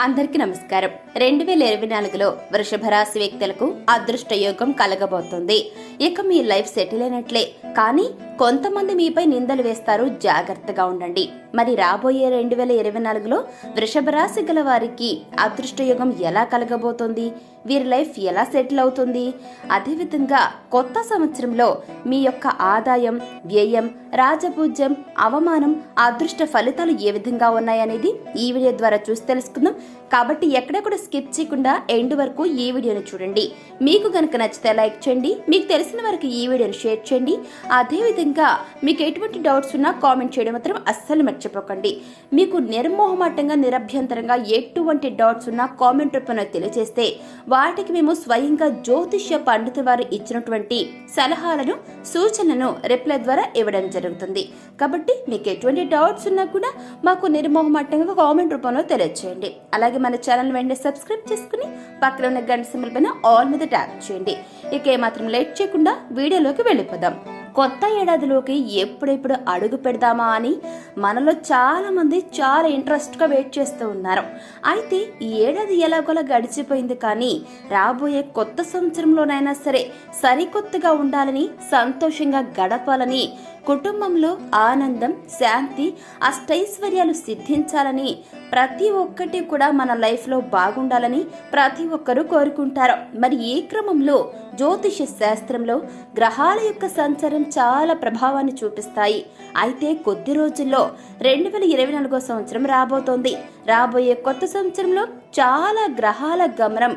అందరికీ నమస్కారం. రెండు వేల ఇరవై నాలుగులో వృషభ రాశి వ్యక్తులకు అదృష్ట యోగం కలగబోతుంది. ఇక మీ లైఫ్ సెటిల్ అయినట్లే. కానీ కొంతమంది మీపై నిందలు వేస్తారు. జాగ్రత్తగా ఉండండి. మరి రాబోయే రెండు వేల ఇరవై నాలుగులో వృషభ రాశి గల వారికి అదృష్టయుగం ఎలా కలగబోతోంది? వీరి లైఫ్ ఎలా సెటిల్ అవుతుంది? అదేవిధంగా కొత్త సంవత్సరంలో మీ యొక్క ఆదాయం వ్యయం రాజపూజ్యం అవమానం అదృష్ట ఫలితాలు ఏ విధంగా ఉన్నాయనేది ఈ వీడియో ద్వారా చూసి తెలుసుకుందాం. కాబట్టి ఎక్కడెక్కడ స్కిప్ చేయకుండా ఎండ్ వరకు ఈ వీడియోని చూడండి. మీకు కనుక నచ్చితే లైక్ చేయండి మీకు తెలిసిన వారికి ఈ వీడియోని షేర్ చేయండి. అదేవిధంగా మీకు ఎటువంటి డౌట్స్ ఉన్నా కామెంట్ చేయడం మాత్రం అస్సలు మర్చిపోకండి. మీకు నిర్మోహమాటంగా నిరభ్యంతరంగా ఎటువంటి డౌట్స్ ఉన్నా కామెంట్ రూపంలో తెలియజేస్తే వాటికి మేము స్వయంగా జ్యోతిష్య పండిత వారు ఇచ్చినటువంటి సలహాలను సూచనలను రిప్లై ద్వారా ఇవ్వడం జరుగుతుంది. కాబట్టి మీకు ఎటువంటి డౌట్స్ ఉన్నా కూడా మాకు నిర్మోహమాటంగా కామెంట్ రూపంలో తెలియజేయండి. అలాగే మన ఛానల్ వెంటనే సబ్స్క్రైబ్ చేసుకుని పక్కన ఉన్న గంట సింబల్ పైన ఆల్ మీద ట్యాప్ చేయండి. ఇక ఏమాత్రం లేట్ చేయకుండా వీడియోలోకి వెళ్ళిపోదాం. కొత్త ఏడాదిలోకి ఎప్పుడెప్పుడు అడుగు పెడదామా అని మనలో చాలా మంది చాలా ఇంట్రెస్ట్గా వెయిట్ చేస్తూ ఉన్నారు. అయితే ఈ ఏడాది ఎలాగోలా గడిచిపోయింది కానీ రాబోయే కొత్త సంవత్సరంలోనైనా సరే సరికొత్తగా ఉండాలని సంతోషంగా గడపాలని కుటుంబంలో ఆనందం శాంతి అష్టైశ్వర్యాలు సిద్ధించాలని ప్రతి ఒక్కటి కూడా మన లైఫ్లో బాగుండాలని ప్రతి ఒక్కరూ కోరుకుంటారు. మరి ఈ క్రమంలో జ్యోతిష శాస్త్రంలో గ్రహాల యొక్క సంచారం చాలా ప్రభావాన్ని చూపిస్తాయి. అయితే కొద్ది రోజుల్లో రెండు వేల ఇరవై నాలుగో సంవత్సరం రాబోతోంది. రాబోయే కొత్త సంవత్సరంలో చాలా గ్రహాల గమనం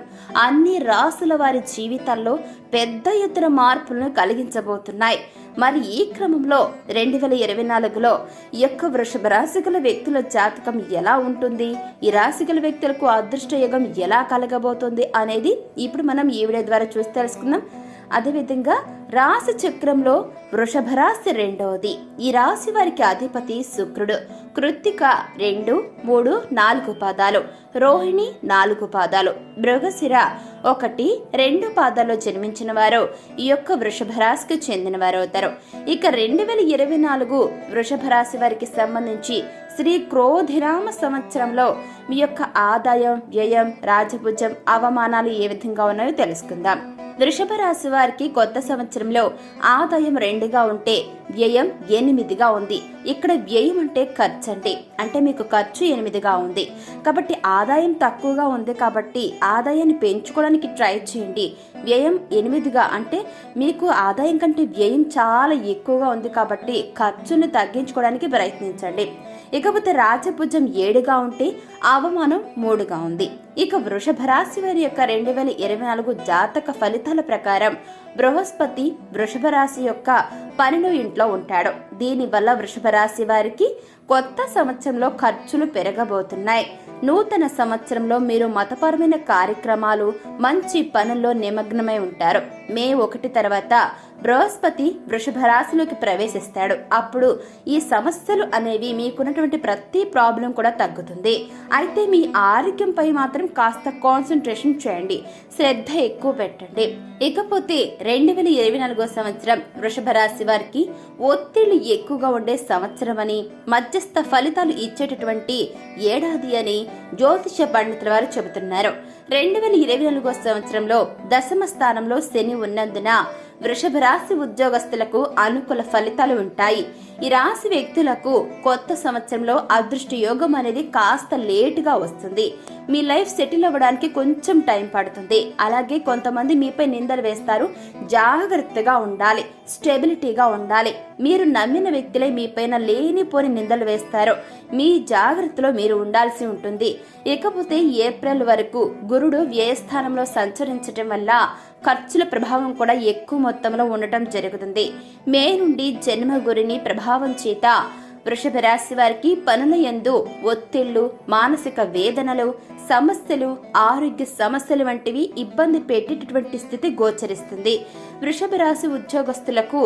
అన్ని రాసుల వారి జీవితాల్లో పెద్ద ఎత్తున మార్పులను కలిగించబోతున్నాయి. మరి ఈ క్రమంలో రెండు వేల ఇరవై నాలుగులో ఈ యొక్క వృషభ రాశి గల వ్యక్తుల జాతకం ఎలా ఉంటుంది? ఈ రాశి గల వ్యక్తులకు అదృష్ట యుగం ఎలా కలగబోతుంది అనేది ఇప్పుడు మనం ఈ వీడియో ద్వారా చూసి తెలుసుకుందాం. అదేవిధంగా రాశి చక్రంలో వృషభ రాశి రెండవది. ఈ రాశి వారికి అధిపతి శుక్రుడు. కృత్తిక రెండు మూడు నాలుగు పాదాలు. రోహిణి నాలుగు పాదాలు. మృగశిర ఒకటి రెండు పాదాల్లో జన్మించిన వారు. ఈ యొక్క వృషభ రాశికి చెందిన వారు అవుతారు. ఇక రెండు వేల ఇరవై నాలుగు వృషభ రాశి వారికి సంబంధించి శ్రీ క్రోధిరామ సంవత్సరంలో మీ యొక్క ఆదాయం వ్యయం రాజభుజం అవమానాలు ఏ విధంగా ఉన్నాయో తెలుసుకుందాం. వృషభ రాశి వారికి కొత్త సంవత్సరంలో ఆదాయం రెండుగా ఉంటే వ్యయం ఎనిమిదిగా ఉంది. ఇక్కడ వ్యయం అంటే ఖర్చు అండి. అంటే మీకు ఖర్చు ఎనిమిదిగా ఉంది. కాబట్టి ఆదాయం తక్కువగా ఉంది కాబట్టి ఆదాయాన్ని పెంచుకోవడానికి ట్రై చేయండి. వ్యయం ఎనిమిదిగా అంటే మీకు ఆదాయం కంటే వ్యయం చాలా ఎక్కువగా ఉంది కాబట్టి ఖర్చును తగ్గించుకోవడానికి ప్రయత్నించండి. ఇకపోతే రాజభుజం ఏడుగా ఉంటే అవమానం మూడుగా ఉంది. ఇక వృషభ రాశి వారి యొక్క రెండు వేల ఇరవై నాలుగు జాతక ఫలితాల ప్రకారం బృహస్పతి వృషభ రాశి యొక్క పనిను ఇంట్లో ఉంటాడు. దీనివల్ల వృషభ రాశి వారికి కొత్త సంవత్సరంలో ఖర్చులు పెరగబోతున్నాయి. నూతన సంవత్సరంలో మీరు మతపరమైన కార్యక్రమాలు మంచి పనుల్లో నిమగ్నమై ఉంటారు. మే ఒకటి తర్వాత బృహస్పతి వృషభ రాశిలోకి ప్రవేశిస్తాడు. అప్పుడు ఈ సమస్యలు అనేవి మీకున్నటువంటి ప్రతి ప్రాబ్లం కూడా తగ్గుతుంది. అయితే మీ ఆరోగ్యంపై మాత్రం కాస్త కాన్సన్ట్రేషన్ చేయండి. శ్రద్ధ ఎక్కువ పెట్టండి. ఇకపోతే రెండు వేల ఇరవై నాలుగో సంవత్సరం వృషభ రాశి వారికి ఒత్తిళ్ళు ఎక్కువగా ఉండే సంవత్సరం అని మధ్య మధ్యస్థ ఫలితాలు ఇచ్చేటటువంటి ఏడాది అని జ్యోతిష పండితుల వారు చెబుతున్నారు. రెండు వేల ఇరవై నాలుగో సంవత్సరంలో దశమ స్థానంలో శని ఉన్నందున వృషభ రాశి ఉద్యోగస్తులకు అనుకూల ఫలితాలు ఉంటాయి. ఈ రాశి వ్యక్తులకు కొత్త సంవత్సరంలో అదృష్ట యోగం అనేది కాస్త లేటుగా వస్తుంది. మీ లైఫ్ సెటిల్ అవ్వడానికి కొంచెం టైం పడుతుంది. అలాగే కొంతమంది మీపై నిందలు వేస్తారు. జాగ్రత్తగా ఉండాలి. స్టెబిలిటీగా ఉండాలి. మీరు నమ్మిన వ్యక్తులే మీపైన లేనిపోని నిందలు వేస్తారు. మీ జాగ్రత్తలో మీరు ఉండాల్సి ఉంటుంది. ఇకపోతే ఏప్రిల్ వరకు గురుడు వ్యయస్థానంలో సంచరించటం వల్ల ఖర్చుల ప్రభావం కూడా ఎక్కువ మొత్తంలో ఉండటం జరుగుతుంది. మే నుండి జన్మ గురిని ప్రభావం చేత వృషభ రాశి వారికి పనుల యందు ఒత్తిళ్ళు మానసిక వేదనలు సమస్యలు ఆరోగ్య సమస్యలు వంటివి ఇబ్బంది పెట్టేటటువంటి స్థితి గోచరిస్తుంది. వృషభ రాశి ఉద్యోగస్తులకు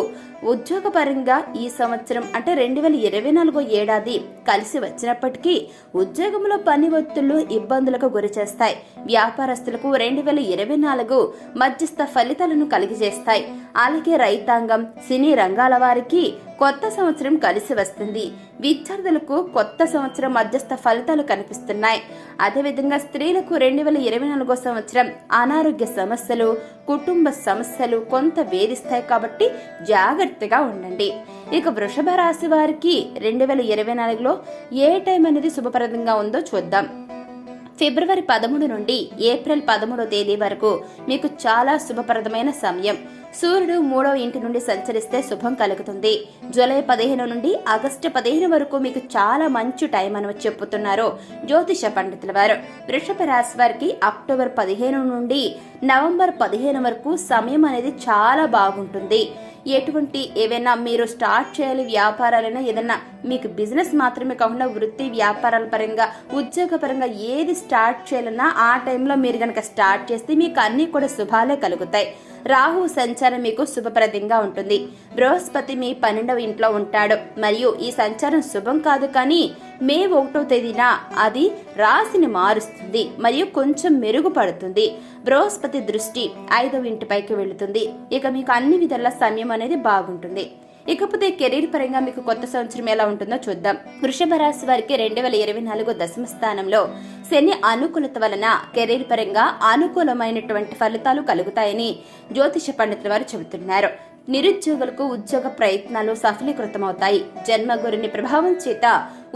ఉద్యోగపరంగా ఈ సంవత్సరం అంటే రెండు వేల ఇరవై నాలుగో ఏడాది కలిసి వచ్చినప్పటికీ ఉద్యోగంలో పని ఒత్తిళ్ళు ఇబ్బందులకు గురిచేస్తాయి వ్యాపారస్తులకు రెండు వేల ఇరవై నాలుగు మధ్యస్థ ఫలితాలను కలిగజేస్తాయి అలాగే రైతాంగం సినీ రంగాల వారికి కొత్త సంవత్సరం కలిసి వస్తుంది. విద్యార్థులకు కొత్త సంవత్సరం మధ్యస్థ ఫలితాలు కనిపిస్తున్నాయి. అదేవిధంగా స్త్రీలకు రెండు వేల ఇరవై నాలుగో సంవత్సరం అనారోగ్య సమస్యలు కుటుంబ సమస్యలు కొంత వేధిస్తాయి కాబట్టి జాగ్రత్తగా ఉండండి. ఇక వృషభ రాశి వారికి రెండు వేల ఇరవై నాలుగులో ఏ టైం అనేది శుభప్రదంగా ఉందో చూద్దాం. ఫిబ్రవరి పదమూడు నుండి ఏప్రిల్ పదమూడో తేదీ వరకు మీకు చాలా శుభప్రదమైన సమయం. సూర్యుడు మూడో ఇంటి నుండి సంచరిస్తే శుభం కలుగుతుంది. జూలై పదిహేను నుండి ఆగస్టు పదిహేను వరకు మీకు చాలా మంచి టైం అని చెప్పుతున్నారు జ్యోతిష పండితుల వారు. వృషభ రాశి వారికి అక్టోబర్ పదిహేను నుండి నవంబర్ పదిహేను వరకు సమయం అనేది చాలా బాగుంటుంది. ఎటువంటి ఏవైనా మీరు స్టార్ట్ చేయాలి వ్యాపారాలైనా ఏదైనా మీకు బిజినెస్ మాత్రమే కాకుండా వృత్తి వ్యాపారాల పరంగా ఉద్యోగ పరంగా ఏది స్టార్ట్ చేయాలన్నా ఆ టైంలో మీరు కనుక స్టార్ట్ చేస్తే మీకు అన్నీ కూడా శుభాలే కలుగుతాయి. రాహు సంచారం మీకు శుభప్రదంగా ఉంటుంది. బృహస్పతి మీ పన్నెండవ ఇంట్లో ఉంటాడు. మరియు ఈ సంచారం శుభం కాదు కానీ మే ఒకటో తేదీన అది రాశిని మారుస్తుంది మరియు కొంచెం మెరుగుపడుతుంది. బృహస్పతి దృష్టి ఐదవ ఇంటిపైకి వెళుతుంది. ఇక మీకు అన్ని విధాల సమయం అనేది బాగుంటుంది. ఇకపోతే కెరీర్ పరంగా మీకు కొత్త సంవత్సరం ఎలా ఉంటుందో చూద్దాం. వృషభ రాశి వారికి రెండు వేల ఇరవై నాలుగు దశమ స్థానంలో శని అనుకూలత వలన కెరీర్ పరంగా అనుకూలమైనటువంటి ఫలితాలు కలుగుతాయని జ్యోతిష పండితుల వారు చెబుతున్నారు. నిరుద్యోగులకు ఉద్యోగ ప్రయత్నాలు సఫలీకృతమవుతాయి. జన్మగురుని ప్రభావం చేత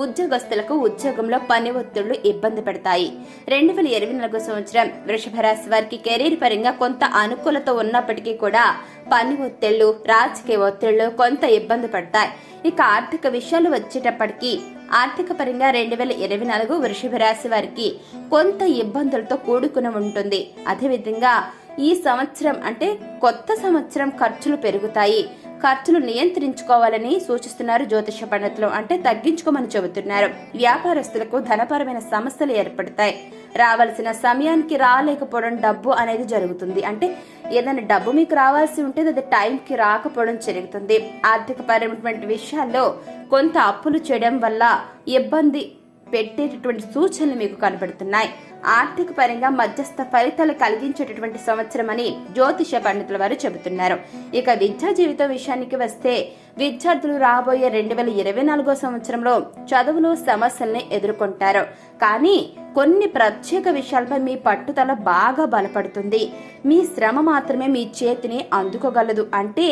ఉద్యోగస్తులకు ఉద్యోగంలో పని ఒత్తిళ్ళు ఇబ్బంది పెడతాయి. రెండు వేల ఇరవై నాలుగు సంవత్సరం వృషభ రాశి వారికి కెరీర్ పరంగా కొంత అనుకూలత ఉన్నప్పటికీ కూడా పని ఒత్తిళ్ళు రాజకీయ ఒత్తిళ్ళు కొంత ఇబ్బంది పడతాయి. ఇక ఆర్థిక విషయాలు వచ్చేటప్పటికీ ఆర్థిక పరంగా రెండు వేల ఇరవై నాలుగు వృషభ రాశి వారికి కొంత ఇబ్బందులతో కూడుకుని ఉంటుంది. అదేవిధంగా ఈ సంవత్సరం అంటే కొత్త సంవత్సరం ఖర్చులు పెరుగుతాయి. ఖర్చులు నియంత్రించుకోవాలని సూచిస్తున్నారు జ్యోతిష పండితులు అంటే తగ్గించుకోమని చెబుతున్నారు. వ్యాపారస్తులకు ధనపరమైన సమస్యలు ఏర్పడతాయి. రావాల్సిన సమయానికి రాలేకపోవడం డబ్బు అనేది జరుగుతుంది. అంటే ఏదైనా డబ్బు మీకు రావాల్సి ఉంటే అది టైంకి రాకపోవడం జరుగుతుంది. ఆర్థిక పరమైనటువంటి విషయాల్లో కొంత అప్పులు చేయడం వల్ల ఇబ్బంది పెట్టేటటువంటి సూచనలు మీకు కనబడుతున్నాయి. ఆర్థిక పరంగా మధ్యస్థ ఫలితాలు కలిగించేటటువంటి సంవత్సరం అని జ్యోతిష పండితుల వారు చెబుతున్నారు. ఇక విద్యా జీవితం విషయానికి వస్తే విద్యార్థులు రాబోయే రెండు వేల ఇరవై నాలుగో సంవత్సరంలో చదువులో సమస్యల్ని ఎదుర్కొంటారు. కానీ కొన్ని ప్రత్యేక విషయాలపై మీ పట్టుదల బాగా బలపడుతుంది. మీ శ్రమ మాత్రమే మీ చేతిని అందుకోగలదు. అంటే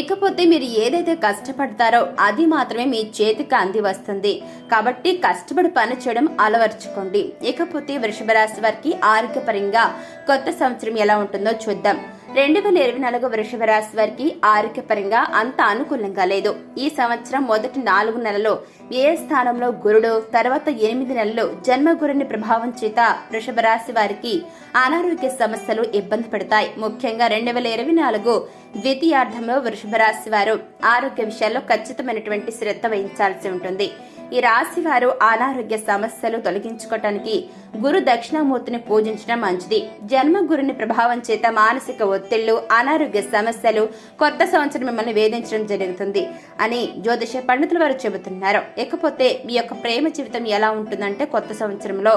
ఇకపోతే మీరు ఏదైతే కష్టపడతారో అది మాత్రమే మీ చేతికి అంది వస్తుంది కాబట్టి కష్టపడి పని చేయడం అలవర్చుకోండి. ఇకపోతే వృషభ రాశి వారికి ఆరోగ్యపరంగా కొత్త సంవత్సరం ఎలా ఉంటుందో చూద్దాం. రెండు వేల ఇరవై నాలుగు వృషభ రాశి వారికి ఆరోగ్యపరంగా అంత అనుకూలంగా లేదు. ఈ సంవత్సరం మొదటి నాలుగు నెలలు ఏ స్థానంలో గురుడు తర్వాత ఎనిమిది నెలలు జన్మగురుని ప్రభావం చేత వృషభ రాశి వారికి అనారోగ్య సమస్యలు ఇబ్బంది పెడతాయి. ముఖ్యంగా రెండు వేల ఇరవై నాలుగు ద్వితీయార్థంలో వృషభ రాశి వారు ఆరోగ్య విషయాల్లో ఖచ్చితమైనటువంటి శ్రద్ధ వహించాల్సి ఉంటుంది. ఈ రాశి వారు అనారోగ్య సమస్యలు తొలగించుకోవటానికి గురు దక్షిణామూర్తిని పూజించడం మంచిది. జన్మ గురుని ప్రభావం చేత మానసిక ఒత్తిళ్ళు అనారోగ్య సమస్యలు కొత్త సంవత్సరం మిమ్మల్ని వేధించడం జరుగుతుంది అని జ్యోతిష పండితుల వారు చెబుతున్నారు. ఇకపోతే మీ యొక్క ప్రేమ జీవితం ఎలా ఉంటుందంటే కొత్త సంవత్సరంలో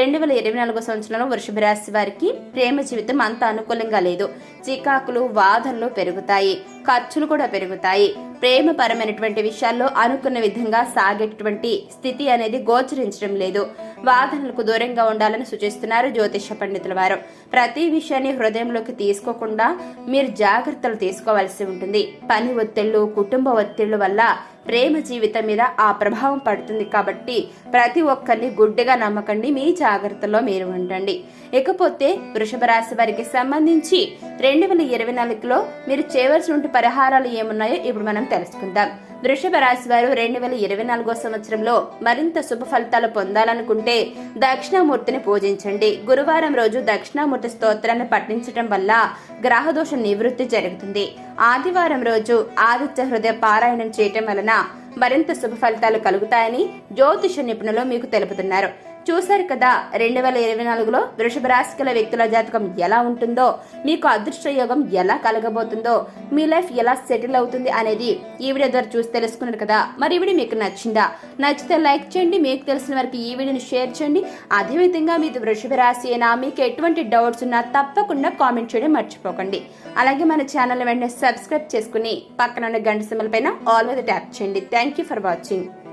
రెండు వేల ఇరవై నాలుగో సంవత్సరంలో వృషభ రాశి వారికి ప్రేమ జీవితం అంత అనుకూలంగా లేదు. చికాకులు వాదనలు పెరుగుతాయి. ఖర్చులు కూడా పెరుగుతాయి. ప్రేమపరమైనటువంటి విషయాల్లో అనుకున్న విధంగా సాగేటటువంటి స్థితి అనేది గోచరించడం లేదు. వాదనలకు దూరంగా ఉండాలని సూచిస్తున్నారు జ్యోతిష పండితుల వారు. ప్రతి విషయాన్ని హృదయంలోకి తీసుకోకుండా మీరు జాగ్రత్తలు తీసుకోవాల్సి ఉంటుంది. పని ఒత్తిళ్ళు కుటుంబ ఒత్తిళ్ళు వల్ల ప్రేమ జీవితం మీద ఆ ప్రభావం పడుతుంది కాబట్టి ప్రతి ఒక్కరిని గుడ్డిగా నమ్మకండి మీ జాగ్రత్తలో మీరు ఉండండి. ఇకపోతే వృషభ రాశి వారికి సంబంధించి రెండు వేల ఇరవై నాలుగులో మీరు చేయవలసిన పరిహారాలు ఏమున్నాయో ఇప్పుడు మనం తెలుసుకుందాం. వృషభ రాశి వారు రెండు వేల ఇరవై నాలుగో సంవత్సరంలో మరింత శుభ ఫలితాలు పొందాలనుకుంటే దక్షిణామూర్తిని పూజించండి. గురువారం రోజు దక్షిణామూర్తి స్తోత్రాన్ని పఠించడం వల్ల గ్రహదోష నివృత్తి జరుగుతుంది. ఆదివారం రోజు ఆదిత్య హృదయ పారాయణం చేయటం వలన మరింత శుభ ఫలితాలు కలుగుతాయని జ్యోతిష నిపుణులు మీకు తెలుపుతున్నారు. చూశారు కదా రెండు వేల ఇరవై నాలుగులో వృషభ రాశి గల వ్యక్తుల జాతకం ఎలా ఉంటుందో మీకు అదృష్ట యోగం ఎలా కలగబోతుందో మీ లైఫ్ ఎలా సెటిల్ అవుతుంది అనేది ఈ వీడియో ద్వారా చూసి తెలుసుకున్నారు కదా. మరి ఈ వీడియో మీకు నచ్చిందా? నచ్చితే లైక్ చేయండి మీకు తెలిసిన వరకు ఈ వీడియోని షేర్ చేయండి. అదేవిధంగా మీది వృషభ రాశి అయినా మీకు ఎటువంటి డౌట్స్ ఉన్నా తప్పకుండా కామెంట్ చేయడం మర్చిపోకండి. అలాగే మన ఛానల్ వెంటనే సబ్స్క్రైబ్ చేసుకుని పక్కన ఉన్న గంట సింబల్ పైన ఆల్ మీద ట్యాప్ చేయండి. Thank you for watching